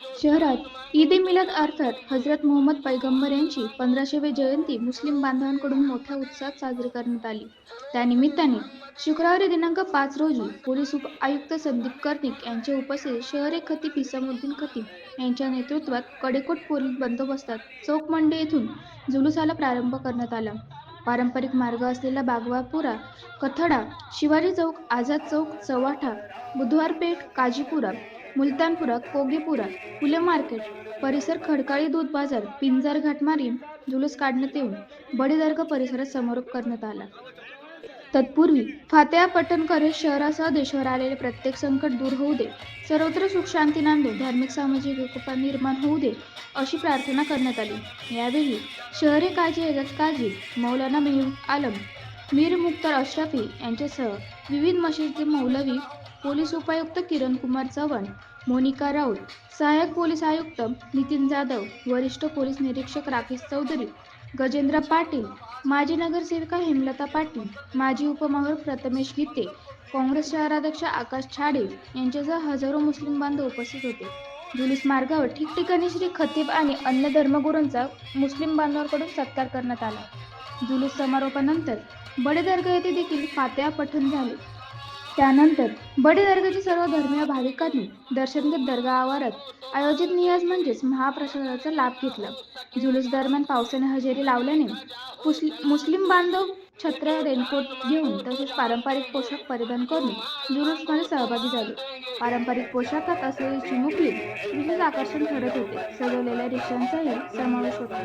शहरात ईद ए मिलाद अर्थात हजरत मोहम्मद पैगंबर यांची पंधराशेवी जयंती मुस्लिम बांधवांकडून मोठ्या उत्साहात साजरी करण्यात आली. त्यानिमित्ताने शुक्रवारी दिनांक पाच रोजी पोलीस उप आयुक्त संदीप कर्णिक यांच्या उपस्थितीत शहरे खतीब हिसामुद्दीन खतीब यांच्या नेतृत्वात कडेकोट पोलीस बंदोबस्तात चौक मंडे येथून जुलुसाला प्रारंभ करण्यात आला. पारंपरिक मार्ग असलेला बागवापुरा कथडा शिवाजी चौक आझाद चौक चव्हाठा बुधवार पेठ काजीपुरा मुलतानपुरा कोगेपुरा फुले मार्केट परिसर खडकाळी दूध बाजार पिंजार घाटमारी जुलूस काढण्यात येऊन बडीदर्ग परिसरात समारोप करण्यात आला. तत्पूर्वी फात्या पठण करत शहरासह देशावर आलेले प्रत्येक संकट दूर होऊ दे. सर्वत्र सुख शांती नांदो धार्मिक सामाजिक एकोपा निर्माण होऊ दे अशी प्रार्थना करण्यात आली. यावेळी शहरी काजी एजत काजी मौलाना मीर आलम मीर मुख्तार अशरफी यांच्यासह विविध मशिदी मौलवी पोलीस उपायुक्त किरण कुमार चव्हाण मोनिका राऊत सहाय्यक पोलीस आयुक्त नितीन जाधव वरिष्ठ पोलीस निरीक्षक राकेश चौधरी गजेंद्र पाटील माजी नगरसेविका हेमलता पाटील माजी उपमावर प्रथमेश गीते काँग्रेस शहराध्यक्ष आकाश छाडे यांच्यासह हजारो मुस्लिम बांधव उपस्थित होते. जुलूस मार्गावर ठिकठिकाणी श्री खतीब आणि अन्य धर्मगुरूंचा मुस्लिम बांधवांकडून सत्कार करण्यात आला. जुलूस समारोपानंतर बडे दर्गा येथे देखील फात्या पठण झाले. त्यानंतर बडे दर्गाची सर्व धर्मीय भाविकांनी दर्शन घेत दर्गा आवारात आयोजित नियाज म्हणजेच महाप्रसादाचा लाभ घेतला. जुलूस दरम्यान पावसाने हजेरी लावल्याने मुस्लिम बांधव छत्र रेनकोट घेऊन तसेच पारंपरिक पोशाख परिधान करून जुलूसमध्ये सहभागी झाले. पारंपरिक पोशाखात असलेली चिमुकली विशेष आकर्षण ठरत होते. सजवलेल्या रिक्षांचाही समावेश होता.